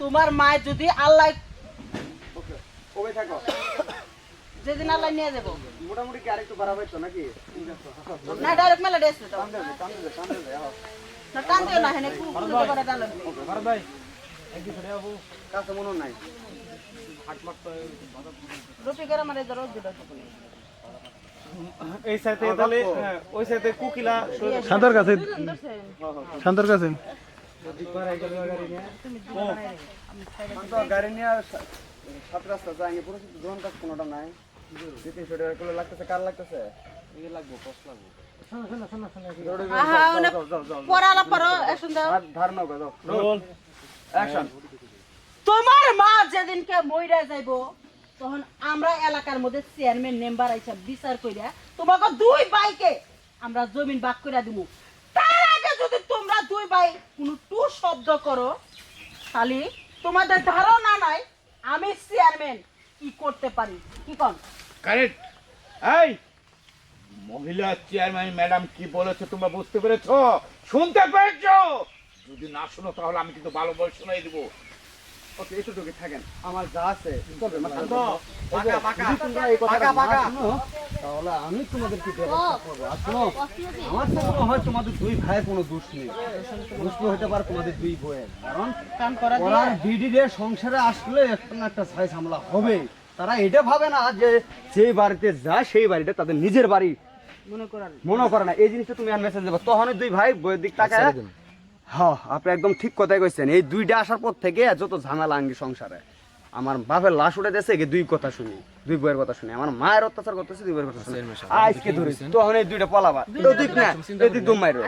তোমার মায় যদি আল্লাহ ওকে ওকে থাকো। যেদিন আল্লাহ নিয়ে যাব। মোটামুটি কি আরেকটু বাড়াবে তো নাকি? না ডাইরেক্ট মেলা ডেস তো টান দেবে টান দেবে টান দেবে আহ। না টান দিও না হেনে খুব খুব করে ডালো ভারত ভাই। একদিন ছেড়ে যাব কাছে মনে নাই। হাট করে মানে দিল এই তাহলে হ্যাঁ, ওই সাইডে কুকিলা শান্তর কাছে শান্তর কাছে। গাড়ি নিয়ে। সাত রাস্তা যাই পুরো দোকান কাজ কোনোটা নাই। দুই তিনশো টাকা করে লাগতেছে কার লাগতেছে? আহা অনেক পড়ালা পড়ো এখন দাও। ধার- ধার নাও গো, যাও। রোল অ্যাকশন তোমার মা যেদিনকে মইরা যাইব তখন আমরা এলাকার মধ্যে চেয়ারম্যান মেম্বার আইসা বিচার কইরা তোমাকে দুই ভাইকে আমরা জমিন ভাগ কইরা দিব ভাই কোনো টু শব্দ করো। তাহলে তোমাদের ধারণা নাই আমি চেয়ারম্যান কি করতে পারি? কি কন? কারেক্ট এই মহিলা চেয়ারম্যান ম্যাডাম কি বলেছে তোমরা বুঝতে পেরেছ? শুনতে পেরেছ যদি না শোনো তাহলে আমি কিন্তু ভালো বয়স শোনাই দিব। ওকে একটু ঢুকে থাকেন। আমার যা আছে চলবে তোমরা এই কথাটা তাহলে আমি তোমাদেরকে ব্যবস্থা করব। আর শোনো আমার তো মনে হয় তোমাদের দুই ভাইয়ের কোনো দোষ নেই। দোষ হতে পারে তোমাদের দুই বইয়ের কারণ বিডিরে সংসারে আসলে একটা না একটা ছাই সামলা হবে। তারা এটা ভাবে না যে সেই বাড়িতে যায় সেই বাড়িটা তাদের নিজের বাড়ি। মনে মনে করে না। এই জিনিসটা তুমি আর মেসেজ দেবো। তখন দুই ভাই বইয়ের দিক তাকায় হ্যাঁ আপনি একদম ঠিক কথাই কইছেন। এই দুইটা আসার পর থেকে যত ঝামেলা আঙ্গি সংসারে। আমার বাপের লাশ উঠে দেশে দুই কথা শুনি দুই বইয়ের কথা শুনি। আমার মায়ের অত্যাচার করতেছে দুই বইয়ের কথা শুনি। আজকে ধরে তখন এই দুইটা পলাবা। দুই না দুই মায়ের দুম মাইরো।